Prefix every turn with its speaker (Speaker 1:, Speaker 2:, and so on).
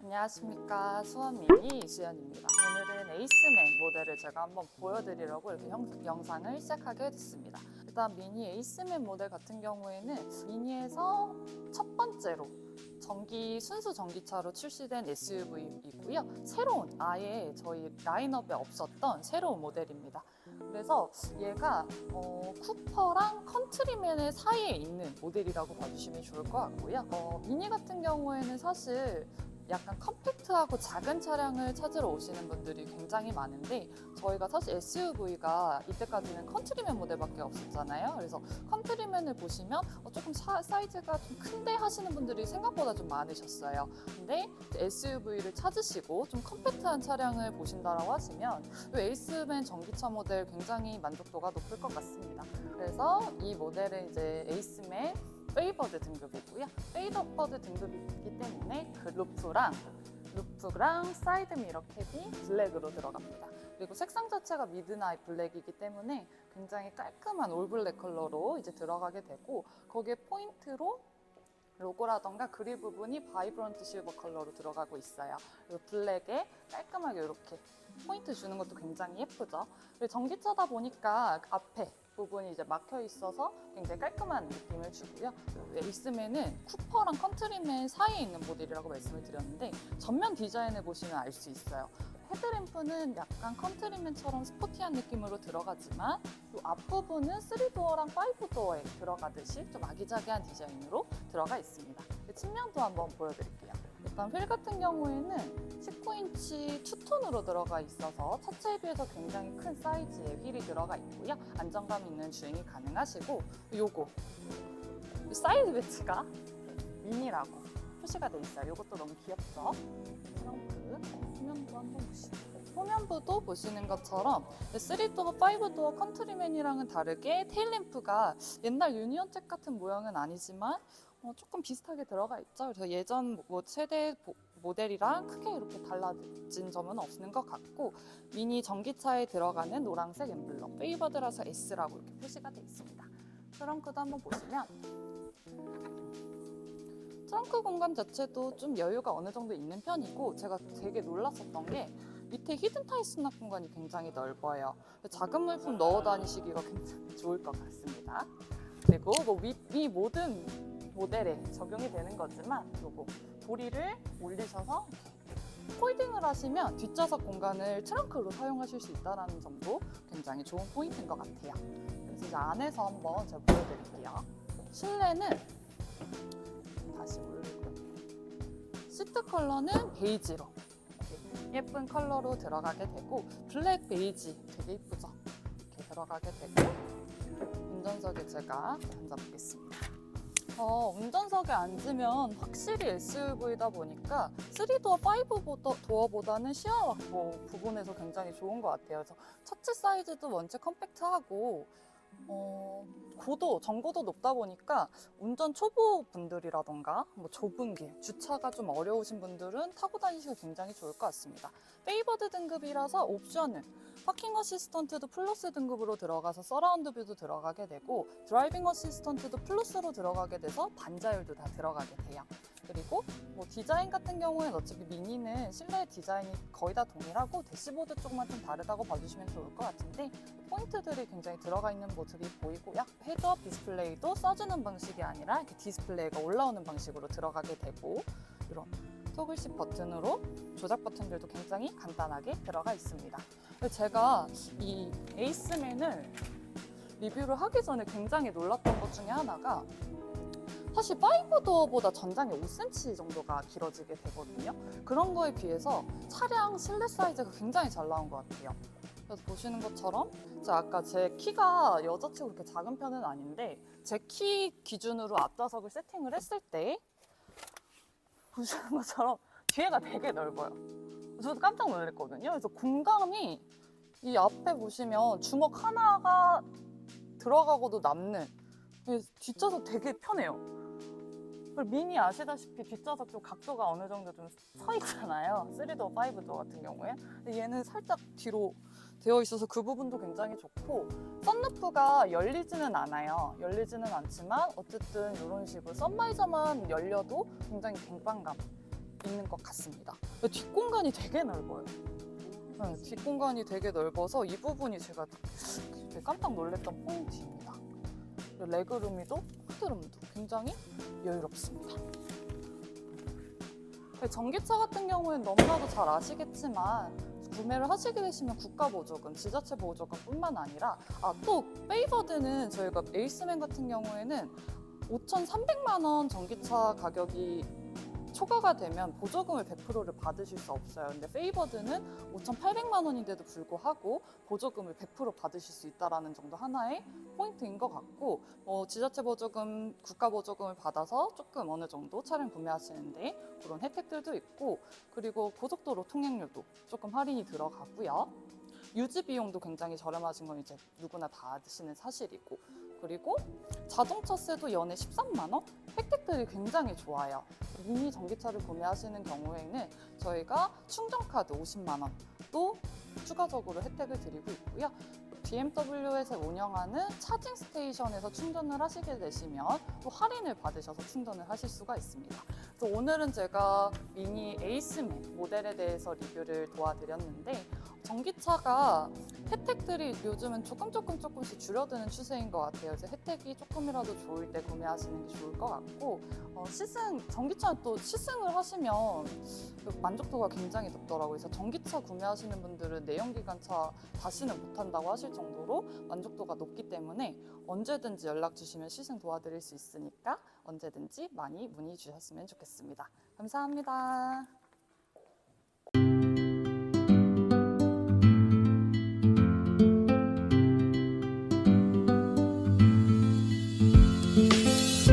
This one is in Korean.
Speaker 1: 안녕하십니까 수원미니 이수연입니다. 오늘은 에이스맨 모델을 제가 한번 보여드리려고 이렇게 형- 영상을 시작하게 됐습니다. 일단 미니 에이스맨 모델 같은 경우에는 미니에서 첫 번째로 전기 순수 전기차로 출시된 SUV이고요. 새로운 아예 저희 라인업에 없었던 새로운 모델입니다. 그래서 얘가 어, 쿠퍼랑 컨트리맨의 사이에 있는 모델이라고 봐주시면 좋을 것 같고요. 어, 미니 같은 경우에는 사실 약간 컴팩트하고 작은 차량을 찾으러 오시는 분들이 굉장히 많은데 저희가 사실 SUV가 이때까지는 컨트리맨 모델밖에 없었잖아요. 그래서 컨트리맨을 보시면 어, 조금 사, 사이즈가 좀 큰데 하시는 분들이 생각보다 좀 많으셨어요. 근데 SUV를 찾으시고 좀 컴팩트한 차량을 보신다라고 하시면 이 에이스맨 전기차 모델 굉장히 만족도가 높을 것 같습니다. 그래서 이 모델은 이제 에이스맨 페이버드 등급이고요. 페이버드 등급이기 때문에 그 루프랑 루프랑 사이드 미러 캡이 블랙으로 들어갑니다. 그리고 색상 자체가 미드나잇 블랙이기 때문에 굉장히 깔끔한 올블랙 컬러로 이제 들어가게 되고 거기에 포인트로 로고라던가 그릴 부분이 바이브런트 실버 컬러로 들어가고 있어요. 그리고 블랙에 깔끔하게 이렇게 포인트 주는 것도 굉장히 예쁘죠. 그리고 전기차다 보니까 앞에 부분이 이제 막혀 있어서 굉장히 깔끔한 느낌을 주고요. 에이스맨은 쿠퍼랑 컨트리맨 사이에 있는 모델이라고 말씀을 드렸는데 전면 디자인을 보시면 알 수 있어요. 헤드램프는 약간 컨트리맨처럼 스포티한 느낌으로 들어가지만 이 앞부분은 3도어랑 5도어에 들어가듯이 좀 아기자기한 디자인으로 들어가 있습니다. 측면도 한번 보여드릴게요. 일단 휠 같은 경우에는 19인치 투톤으로 들어가 있어서 차체에 비해서 굉장히 큰 사이즈의 휠이 들어가 있고요. 안정감 있는 주행이 가능하시고 요거 이 사이드 배치가 미니라고 표시가 돼 있어요. 이것도 너무 귀엽죠? 트렁크 후면부 한번 보시죠. 후면부도 보시는 것처럼 3도어, 5도어 컨트리맨이랑은 다르게 테일램프가 옛날 유니언잭 같은 모양은 아니지만 어, 조금 비슷하게 들어가 있죠. 그래서 예전 뭐 보- 모델이랑 크게 이렇게 달라진 점은 없는 것 같고 미니 전기차에 들어가는 노란색 엠블럼 페이버드라서 S라고 이렇게 표시가 돼 있습니다. 트렁크도 한번 보시면 트렁크 공간 자체도 좀 여유가 어느 정도 있는 편이고 제가 되게 놀랐었던 게 밑에 히든 타입 수납 공간이 굉장히 넓어요. 작은 물품 넣어 다니시기가 굉장히 좋을 것 같습니다. 그리고 뭐 위, 위 모든 모델에 적용이 되는 거지만 요거 도리를 올리셔서 폴딩을 하시면 뒷좌석 공간을 트렁크로 사용하실 수 있다는 점도 굉장히 좋은 포인트인 것 같아요. 그래서 이제 안에서 한번 제가 보여드릴게요. 실내는 다시 올리고요. 시트 컬러는 베이지로 예쁜 컬러로 들어가게 되고 블랙 베이지 되게 예쁘죠? 이렇게 들어가게 되고 운전석에 제가 앉아보겠습니다. 어, 운전석에 앉으면 확실히 SUV다 보니까 3도어, 5도어보다는 시야 확보 부분에서 굉장히 좋은 것 같아요. 그래서 차체 사이즈도 원체 컴팩트하고 어, 고도, 정고도 높다 보니까 운전 초보 분들이라던가 뭐 좁은 길, 주차가 좀 어려우신 분들은 타고 다니시기 굉장히 좋을 것 같습니다. 페이버드 등급이라서 옵션은 파킹 어시스턴트도 플러스 등급으로 들어가서 서라운드 뷰도 들어가게 되고 드라이빙 어시스턴트도 플러스로 들어가게 돼서 반자율도 다 들어가게 돼요. 그리고 뭐 디자인 같은 경우에는 어차피 미니는 실내 디자인이 거의 다 동일하고 대시보드 쪽만 좀 다르다고 봐주시면 좋을 것 같은데 포인트들이 굉장히 들어가 있는 모습이 보이고 약 헤드업 디스플레이도 써주는 방식이 아니라 이렇게 디스플레이가 올라오는 방식으로 들어가게 되고 이런 토글식 버튼으로 조작 버튼들도 굉장히 간단하게 들어가 있습니다. 제가 이 에이스맨을 리뷰를 하기 전에 굉장히 놀랐던 것 중에 하나가 사실 5도어보다 전장이 5cm 정도가 길어지게 되거든요. 그런 거에 비해서 차량 실내 사이즈가 굉장히 잘 나온 것 같아요. 그래서 보시는 것처럼 제가 아까 제 키가 여자치고 그렇게 작은 편은 아닌데 제 키 기준으로 앞좌석을 세팅을 했을 때 보시는 것처럼 뒤에가 되게 넓어요. 저도 깜짝 놀랐거든요. 그래서 공간이 이 앞에 보시면 주먹 하나가 들어가고도 남는 뒷좌석 되게 편해요. 그리고 미니 아시다시피 뒷좌석 좀 각도가 어느 정도 좀 서 있잖아요. 3도어, 5도어 같은 경우에. 근데 얘는 살짝 뒤로 되어 있어서 그 부분도 굉장히 좋고 썬루프가 열리지는 않아요. 열리지는 않지만 어쨌든 이런 식으로 썬바이저만 열려도 굉장히 갱빵감 있는 것 같습니다. 뒷공간이 되게 넓어요. 네, 뒷공간이 되게 넓어서 이 부분이 제가 되게 깜짝 놀랐던 포인트입니다. 레그룸이도 푸드룸도 굉장히 여유롭습니다. 네, 전기차 같은 경우에는 너무나도 잘 아시겠지만 구매를 하시게 되시면 국가 보조금, 지자체 보조금 뿐만 아니라 아, 또 페이버드는 저희가 에이스맨 같은 경우에는 5,300만 원 전기차 가격이 초과가 되면 보조금을 100%를 받으실 수 없어요. 근데 페이버드는 5,800만 원인데도 불구하고 보조금을 100% 받으실 수 있다라는 정도 하나의 포인트인 것 같고 뭐 지자체 보조금, 국가 보조금을 받아서 조금 어느 정도 차량 구매하시는데 그런 혜택들도 있고 그리고 고속도로 통행료도 조금 할인이 들어가고요. 유지 비용도 굉장히 저렴하신 건 이제 누구나 다 아시는 사실이고 그리고 자동차세도 연에 13만 원 혜택들이 굉장히 좋아요. 미니 전기차를 구매하시는 경우에는 저희가 충전카드 50만 원도 추가적으로 혜택을 드리고 있고요. BMW에서 운영하는 차징 스테이션에서 충전을 하시게 되시면 또 할인을 받으셔서 충전을 하실 수가 있습니다. 오늘은 제가 미니 에이스맨 모델에 대해서 리뷰를 도와드렸는데 전기차가 혜택들이 요즘은 조금 조금 조금씩 줄어드는 추세인 것 같아요. 그래서 혜택이 조금이라도 좋을 때 구매하시는 게 좋을 것 같고 어, 시승 전기차 또 시승을 하시면 그 만족도가 굉장히 높더라고요. 그래서 전기차 구매하시는 분들은 내연기관차 다시는 못한다고 하실 정도로 만족도가 높기 때문에 언제든지 연락 주시면 시승 도와드릴 수 있으니까 언제든지 많이 문의 주셨으면 좋겠습니다. 감사합니다.